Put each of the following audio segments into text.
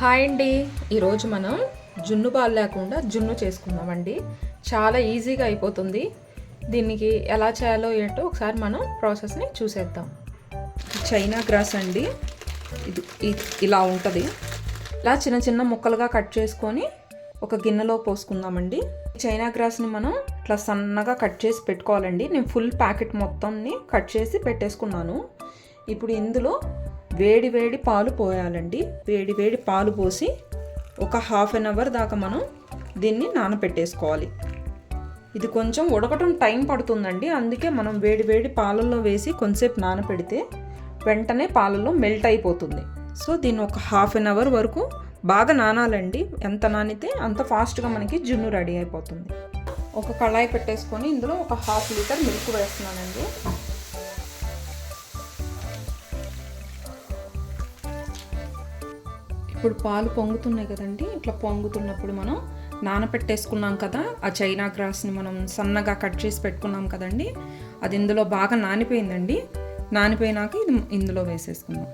Hi అండి. ఈరోజు మనం జున్ను బాల్ లేకుండా జున్ను చేసుకుందామండి. చాలా ఈజీగా అయిపోతుంది. దీనికి ఎలా చేయాలో ఏంటో ఒకసారి మనం ప్రాసెస్ని చూసేద్దాం. చైనా గ్రాస్ అండి. ఇది ఇలా ఉంటుంది. ఇలా చిన్న చిన్న ముక్కలుగా కట్ చేసుకొని ఒక గిన్నెలో పోసుకుందామండి. చైనా గ్రాస్ని మనం ఇట్లా సన్నగా కట్ చేసి పెట్టుకోవాలండి. నేను ఫుల్ ప్యాకెట్ మొత్తంని కట్ చేసి పెట్టేసుకున్నాను. ఇప్పుడు ఇందులో వేడి వేడి పాలు పోయాలండి. వేడి వేడి పాలు పోసి ఒక హాఫ్ అన్ అవర్ దాకా మనం దీన్ని నానపెట్టేసుకోవాలి. ఇది కొంచెం ఉడకటం టైం పడుతుందండి. అందుకే మనం వేడి వేడి పాలల్లో వేసి కొంచెంసేపు నానపెడితే వెంటనే పాలలో మెల్ట్ అయిపోతుంది. సో దీన్ని ఒక హాఫ్ అన్ అవర్ వరకు బాగా నానాలండి. ఎంత నానితే అంత ఫాస్ట్గా మనకి జున్ను రెడీ అయిపోతుంది. ఒక కళాయి పెట్టేసుకొని ఇందులో ఒక హాఫ్ లీటర్ మిల్క్ వేస్తున్నానండి. ఇప్పుడు పాలు పొంగుతున్నాయి కదండి ఇట్లా పొంగుతున్నప్పుడు మనం నానపెట్టేసుకున్నాం కదా ఆ చైనా గ్రాస్ని మనం సన్నగా కట్ చేసి పెట్టుకున్నాం కదండి అది ఇందులో బాగా నానిపోయిందండి. నానిపోయినాక ఇది ఇందులో వేసేసుకుందాం.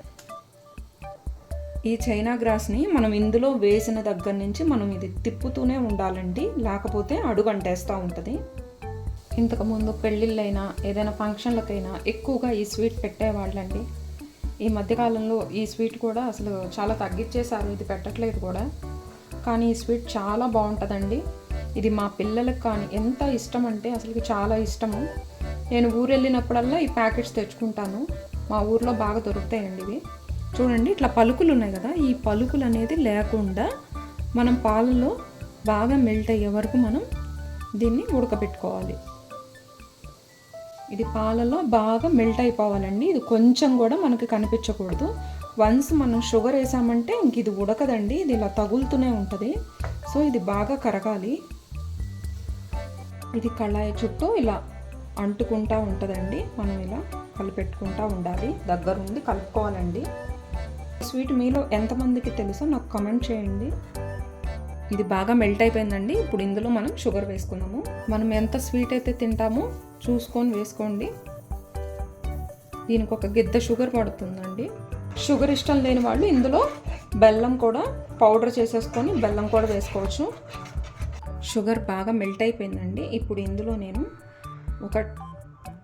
ఈ చైనా గ్రాస్ని మనం ఇందులో వేసిన దగ్గర నుంచి మనం ఇది తిప్పుతూనే ఉండాలండి లేకపోతే అడుగు అంటేస్తూ ఉంటుంది. ఇంతకుముందు పెళ్ళిళ్ళైనా ఏదైనా ఫంక్షన్లకైనా ఎక్కువగా ఈ స్వీట్ పెట్టేవాళ్ళండి. ఈ మధ్యకాలంలో ఈ స్వీట్ కూడా అసలు చాలా తగ్గించేశారు. ఇది పెట్టట్లేదు కూడా. కానీ ఈ స్వీట్ చాలా బాగుంటుందండి. ఇది మా పిల్లలకు కానీ ఎంత ఇష్టం అంటే అసలు చాలా ఇష్టము. నేను ఊరు వెళ్ళినప్పుడల్లా ఈ ప్యాకెట్స్ తెచ్చుకుంటాను. మా ఊర్లో బాగా దొరుకుతాయండి ఇవి. చూడండి ఇట్లా పలుకులు ఉన్నాయి కదా. ఈ పలుకులు అనేది లేకుండా మనం పాలలో బాగా మెల్ట్ అయ్యే వరకు మనం దీన్ని ఉడకబెట్టుకోవాలి. ఇది పాలలో బాగా మెల్ట్ అయిపోవాలండి. ఇది కొంచెం కూడా మనకి కనిపించకూడదు. వన్స్ మనం షుగర్ వేసామంటే ఇంక ఇది ఉడకదండి. ఇది ఇలా తగులుతూనే ఉంటుంది. సో ఇది బాగా కరగాలి. ఇది కళాయి చుట్టూ ఇలా అంటుకుంటా ఉంటుందండి. మనం ఇలా కలిపెట్టుకుంటా ఉండాలి. దగ్గరుండి కలుపుకోవాలండి. స్వీట్ మీలో ఎంతమందికి తెలుసో నాకు కమెంట్ చేయండి. ఇది బాగా మెల్ట్ అయిపోయిందండి. ఇప్పుడు ఇందులో మనం షుగర్ వేసుకుందాము మనం ఎంత స్వీట్ అయితే తింటామో చూసుకొని వేసుకోండి. దీనికి ఒక గిద్ద షుగర్ పడుతుందండి. షుగర్ ఇష్టం లేని వాళ్ళు ఇందులో బెల్లం కూడా పౌడర్ చేసేసుకొని బెల్లం కూడా వేసుకోవచ్చు. షుగర్ బాగా మెల్ట్ అయిపోయిందండి. ఇప్పుడు ఇందులో నేను ఒక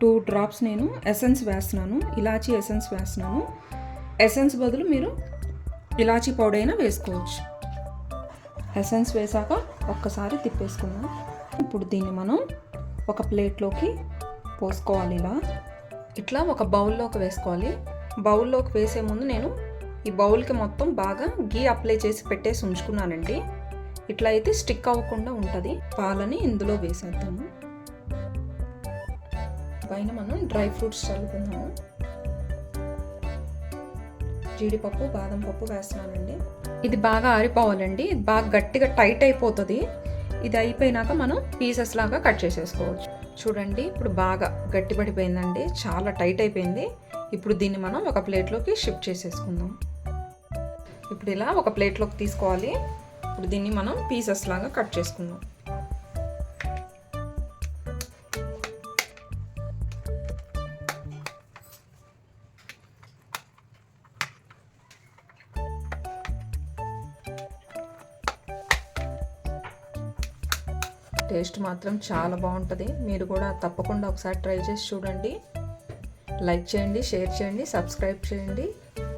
టూ డ్రాప్స్ నేను ఎసెన్స్ వేస్తున్నాను. ఇలాచీ ఎసెన్స్ వేస్తున్నాను. ఎసెన్స్ బదులు మీరు ఇలాచీ పౌడర్ అయినా వేసుకోవచ్చు. ఎసెన్స్ వేసాక ఒక్కసారి తిప్పేసుకుందాం. ఇప్పుడు దీన్ని మనం ఒక ప్లేట్లోకి పోసుకోవాలి ఇలా. ఇట్లా ఒక బౌల్లోకి వేసుకోవాలి. బౌల్లోకి వేసే ముందు నేను ఈ బౌల్కి మొత్తం బాగా గీ అప్లై చేసి పెట్టేసి ఉంచుకున్నానండి. ఇట్లా అయితే స్టిక్ అవ్వకుండా ఉంటుంది. పాలని ఇందులో వేసేద్దాము. పైన మనం డ్రై ఫ్రూట్స్ చల్లుకుందాము. జీడిపప్పు బాదం పప్పు వేస్తున్నానండి. ఇది బాగా ఆరిపోవాలండి. ఇది బాగా గట్టిగా టైట్ అయిపోతుంది. ఇది అయిపోయినాక మనం పీసెస్ లాగా కట్ చేసేసుకోవచ్చు. చూడండి ఇప్పుడు బాగా గట్టిపడిపోయిందండి చాలా టైట్ అయిపోయింది. ఇప్పుడు దీన్ని మనం ఒక ప్లేట్లోకి షిఫ్ట్ చేసేసుకుందాం. ఇప్పుడు ఇలా ఒక ప్లేట్లోకి తీసుకోవాలి. ఇప్పుడు దీన్ని మనం పీసెస్ లాగా కట్ చేసుకుందాం. టేస్ట్ మాత్రం చాలా బాగుంటుంది. మీరు కూడా తప్పకుండా ఒకసారి ట్రై చేసి చూడండి. లైక్ చేయండి షేర్ చేయండి సబ్స్క్రైబ్ చేయండి.